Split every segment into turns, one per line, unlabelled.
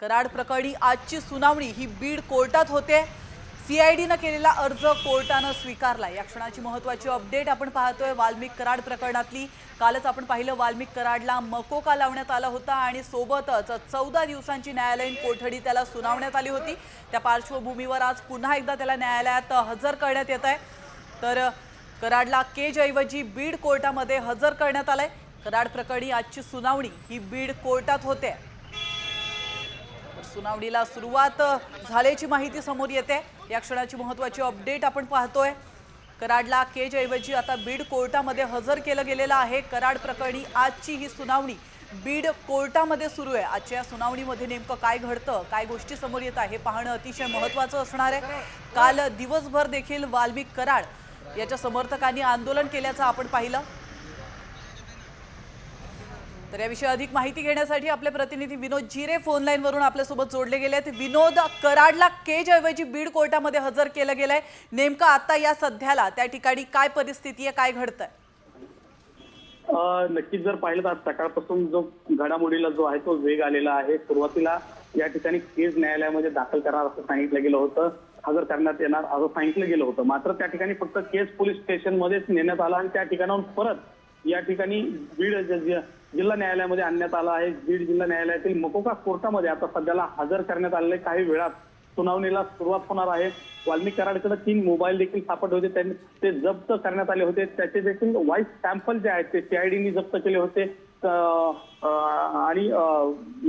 कराड प्रकरणी आजची सुनावणी ही बीड कोर्टात होते. सीआयडीनं केलेला अर्ज कोर्टानं स्वीकारला या क्षणाची महत्त्वाची अपडेट आपण पाहतोय वाल्मिक कराड प्रकरणातली. कालच आपण पाहिलं वाल्मिक कराडला मकोका लावण्यात आला होता आणि सोबतच चौदा दिवसांची न्यायालयीन कोठडी त्याला सुनावण्यात आली होती. त्या पार्श्वभूमीवर आज पुन्हा एकदा त्याला न्यायालयात हजर करण्यात येत आहे तर कराडला केजऐवजी बीड कोर्टामध्ये हजर करण्यात आलं आहे कराड प्रकरणी आजची सुनावणी ही बीड कोर्टात होते. सुनावणीला सुरुवात झाल्याची माहिती समोर येते. या क्षणाची महत्वाची अपडेट आपण पाहतोय. कराडला केजऐवजी आता बीड कोर्टामध्ये हजर केलं गेलेलं आहे. कराड प्रकरणी आजची ही सुनावणी बीड कोर्टामध्ये सुरू आहे. आजच्या या सुनावणीमध्ये नेमकं काय घडतं काय गोष्टी समोर येत आहे हे पाहणं अतिशय महत्त्वाचं असणार आहे. काल दिवसभर देखील वाल्मिक कराड याच्या समर्थकांनी आंदोलन केल्याचं आपण पाहिलं. तर याविषयी अधिक माहिती घेण्यासाठी आपले प्रतिनिधी विनोद जिरे फोन लाईन वरून आपल्यासोबत जोडले गेले आहेत. विनोद कराडला केज ऐवजी बीड कोर्टामध्ये हजर केलं गेलंय. नेमकं आता या सध्याला त्या ठिकाणी काय परिस्थिती आहे काय घडतंय?
नक्कीच जर पाहिलं तर सकाळपासून जो घडामोडीला जो आहे तो वेग आलेला आहे. सुरुवातीला या ठिकाणी केस न्यायालयामध्ये दाखल करणार असं सांगितलं गेलं होतं. हजर करण्यात येणार असं सांगितलं गेलं होतं. मात्र त्या ठिकाणी फक्त केस पोलीस स्टेशनमध्येच नेण्यात आला आणि त्या ठिकाणाहून परत या ठिकाणी बीड जिल्हा न्यायालयामध्ये आणण्यात आला आहे. बीड जिल्हा न्यायालयातील मकोका कोर्टामध्ये आता सध्याला हजर करण्यात आलेले काही वेळात सुनावणीला सुरुवात होणार आहे. वाल्मिक कराडकडे तीन मोबाईल देखील सापडले होते. त्यांनी ते जप्त करण्यात आले होते. त्याचे देखील व्हाईस सॅम्पल जे आहेत ते सीआयडीनी जप्त केले होते. आणि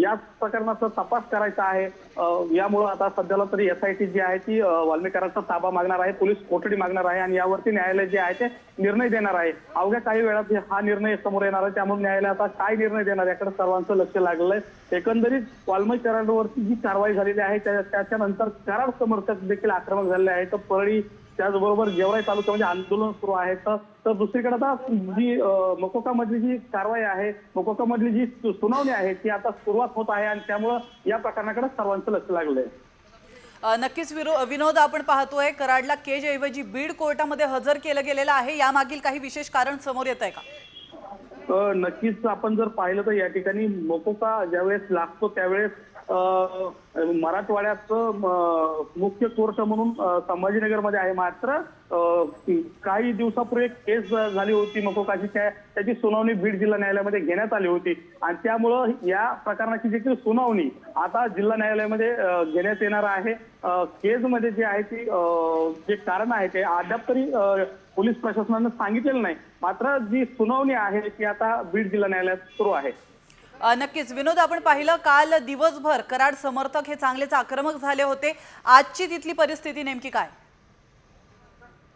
या प्रकरणाचा तपास करायचा आहे. यामुळे यामुळं आता सध्याला तरी एस आय टी जी आहे ती वाल्मीकरांचा ताबा मागणार आहे. पोलीस कोठडी मागणार आहे आणि यावरती न्यायालय जे आहे ते निर्णय देणार आहे. अवघ्या काही वेळात हा निर्णय समोर येणार आहे. त्यामुळे न्यायालय आता काय निर्णय देणार याकडे सर्वांचं लक्ष लागलेलं आहे. एकंदरीत वाल्मीकरांवरती जी कारवाई झालेली आहे त्या- त्याच्यानंतर करार समर्थक देखील आक्रमक झालेले आहेत. तर परळी त्याचबरोबर गेवराई तालुक्यामध्ये म्हणजे आंदोलन सुरू आहे. तर दुसरीकडे आता जी मकोका मधली जी कारवाई आहे मकोकामधली जी जी सुनावणी आहे ती आता सुरुवात होत आहे आणि त्यामुळं या प्रकरणाकडे सर्वांचं लक्ष लागलंय.
नक्कीच विरो विनोद आपण पाहतोय कराडला केज ऐवजी बीड कोर्टामध्ये हजर केलं गेलेलं आहे. यामागील काही विशेष कारण समोर येत आहे का
नक्कीच आपण जर पाहिलं तर या ठिकाणी मकोका ज्यावेळेस लागतो त्यावेळेस मराठवाड्याचं मुख्य कोर्ट म्हणून संभाजीनगरमध्ये आहे. मात्र काही दिवसापूर्वी एक केस झाली होती मकोकाची त्याची सुनावणी बीड जिल्हा न्यायालयामध्ये घेण्यात आली होती. आणि त्यामुळं या प्रकरणाची देखील सुनावणी आता जिल्हा न्यायालयामध्ये घेण्यात येणार आहे. केसमध्ये जे आहे ती जे कारण आहे ते अद्याप तरी पोलीस प्रशासनानं सांगितलेलं नाही. मात्र जी सुनावणी आहे ती आता बीड जिल्हा न्यायालयात सुरू आहे.
नक्कीच. विनोद आपण पाहिलं काल दिवसभर कराड समर्थक हे चांगलेच आक्रमक झाले होते. आजची तिथली परिस्थिती नेमकी काय?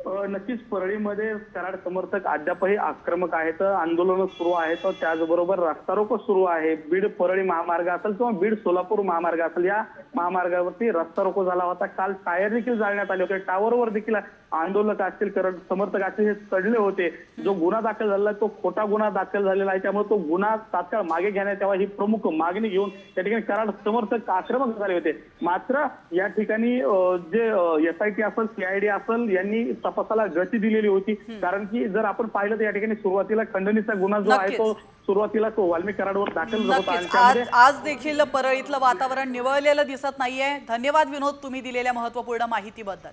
नक्कीच परळीमध्ये कराड समर्थक अद्यापही आक्रमक आहेत आंदोलन सुरू आहेत. त्याचबरोबर रस्ता रोको सुरू आहे. बीड परळी महामार्ग असेल किंवा बीड सोलापूर महामार्ग असेल या महामार्गावरती रस्ता रोको झाला होता. काल टायर देखील जाळण्यात आले होते. टावरवर देखील आंदोलक असतील करड समर्थक असतील हे चढले होते. जो गुन्हा दाखल झालेला तो खोटा गुन्हा दाखल झालेला आहे. त्यामुळे तो गुन्हा तात्काळ मागे घेण्यात यावा ही प्रमुख मागणी घेऊन त्या ठिकाणी कराड समर्थक आक्रमक झाले होते. मात्र या ठिकाणी जे एस आय टी असेल सीआयडी असेल यांनी तपासाला गती दिलेली होती. कारण की जर आपण पाहिलं तर या ठिकाणी सुरुवातीला खंडणीचा गुन्हा जो आहे तो सुरुवातीला तो वाल्मिक कराडवर दाखल
आज आज देखील परळीतलं वातावरण निवळलेलं दिसत नाहीये. धन्यवाद विनोद तुम्ही दिलेल्या महत्त्वपूर्ण माहितीबद्दल.